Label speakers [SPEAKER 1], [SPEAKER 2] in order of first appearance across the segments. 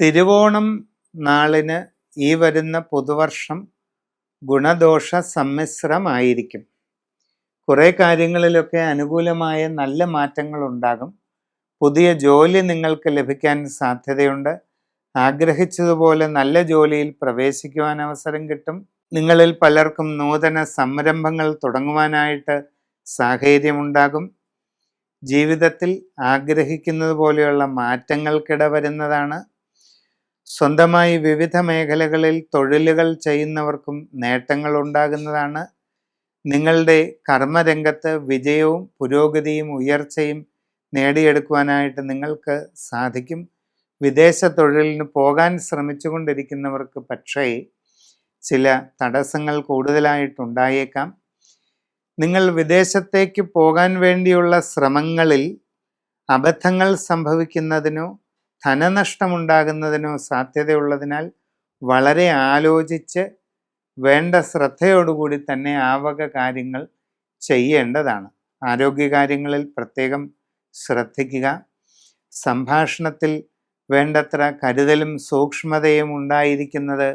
[SPEAKER 1] തിരുവോണം നാളിന് ഈ വരുന്ന പുതുവർഷം ഗുണദോഷ സമ്മിശ്രമായിരിക്കും കുറേ കാര്യങ്ങളിലൊക്കെ അനുകൂലമായ നല്ല മാറ്റങ്ങൾ ഉണ്ടാകും പുതിയ ജോലി നിങ്ങൾക്ക് ലഭിക്കാൻ സാധ്യതയുണ്ട്. ആഗ്രഹിച്ചതുപോലെ നല്ല ജോലിയിൽ പ്രവേശിക്കുവാൻ അവസരം കിട്ടും. നിങ്ങളിൽ പലർക്കും നൂതന സംരംഭങ്ങൾ തുടങ്ങുവാനായിട്ട് സാഹചര്യമുണ്ടാകും. ജീവിതത്തിൽ ആഗ്രഹിക്കുന്നത് പോലെയുള്ള മാറ്റങ്ങൾക്കിട വരുന്നതാണ് സ്വന്തമായി വിവിധ മേഖലകളിൽ തൊഴിലുകൾ ചെയ്യുന്നവർക്കും നേട്ടങ്ങൾ ഉണ്ടാകുന്നതാണ് നിങ്ങളുടെ കർമ്മരംഗത്ത് വിജയവും പുരോഗതിയും ഉയർച്ചയും നേടിയെടുക്കുവാനായിട്ട് നിങ്ങൾക്ക് സാധിക്കും. വിദേശ തൊഴിലിന് പോകാൻ ശ്രമിച്ചുകൊണ്ടിരിക്കുന്നവർക്ക് പക്ഷേ ചില തടസ്സങ്ങൾ കൂടുതലായിട്ടുണ്ടായേക്കാം. നിങ്ങൾ വിദേശത്തേക്ക് പോകാൻ വേണ്ടിയുള്ള ശ്രമങ്ങളിൽ അബദ്ധങ്ങൾ സംഭവിക്കുന്നതിനോ ധനനഷ്ടമുണ്ടാകുന്നതിനോ സാധ്യതയുള്ളതിനാൽ വളരെ ആലോചിച്ച് വേണ്ട ശ്രദ്ധയോടുകൂടി തന്നെ ആവക വക കാര്യങ്ങൾ ചെയ്യേണ്ടതാണ്. ആരോഗ്യകാര്യങ്ങളിൽ പ്രത്യേകം ശ്രദ്ധിക്കുക. സംഭാഷണത്തിൽ വേണ്ടത്ര കരുതലും സൂക്ഷ്മതയും ഉണ്ടായിരിക്കുന്നത്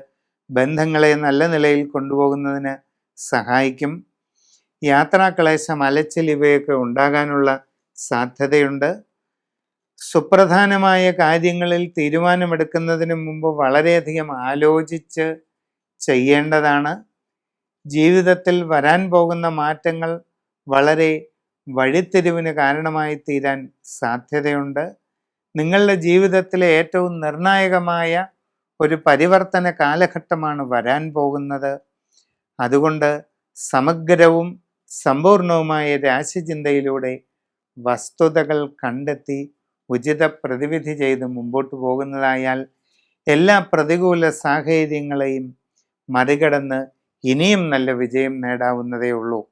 [SPEAKER 1] ബന്ധങ്ങളെ നല്ല നിലയിൽ കൊണ്ടുപോകുന്നതിന് സഹായിക്കും. യാത്രാക്ലേശം അലച്ചിൽ ഇവയൊക്കെ ഉണ്ടാകാനുള്ള സാധ്യതയുണ്ട്. സുപ്രധാനമായ കാര്യങ്ങളിൽ തീരുമാനമെടുക്കുന്നതിന് മുമ്പ് വളരെയധികം ആലോചിച്ച് ചെയ്യേണ്ടതാണ്. ജീവിതത്തിൽ വരാൻ പോകുന്ന മാറ്റങ്ങൾ വളരെ വഴിത്തിരിവിന് കാരണമായി തീരാൻ സാധ്യതയുണ്ട്. നിങ്ങളുടെ ജീവിതത്തിലെ ഏറ്റവും നിർണായകമായ ഒരു പരിവർത്തന കാലഘട്ടമാണ് വരാൻ പോകുന്നത്. അതുകൊണ്ട് സമഗ്രവും സമ്പൂർണവുമായ രാശിചിന്തയിലൂടെ വസ്തുതകൾ കണ്ടെത്തി ഉചിത പ്രതിവിധി ചെയ്ത് മുമ്പോട്ട് പോകുന്നതായാൽ എല്ലാ പ്രതികൂല സാഹചര്യങ്ങളെയും മറികടന്ന് ഇനിയും നല്ല വിജയം നേടാവുന്നതേ ഉള്ളൂ.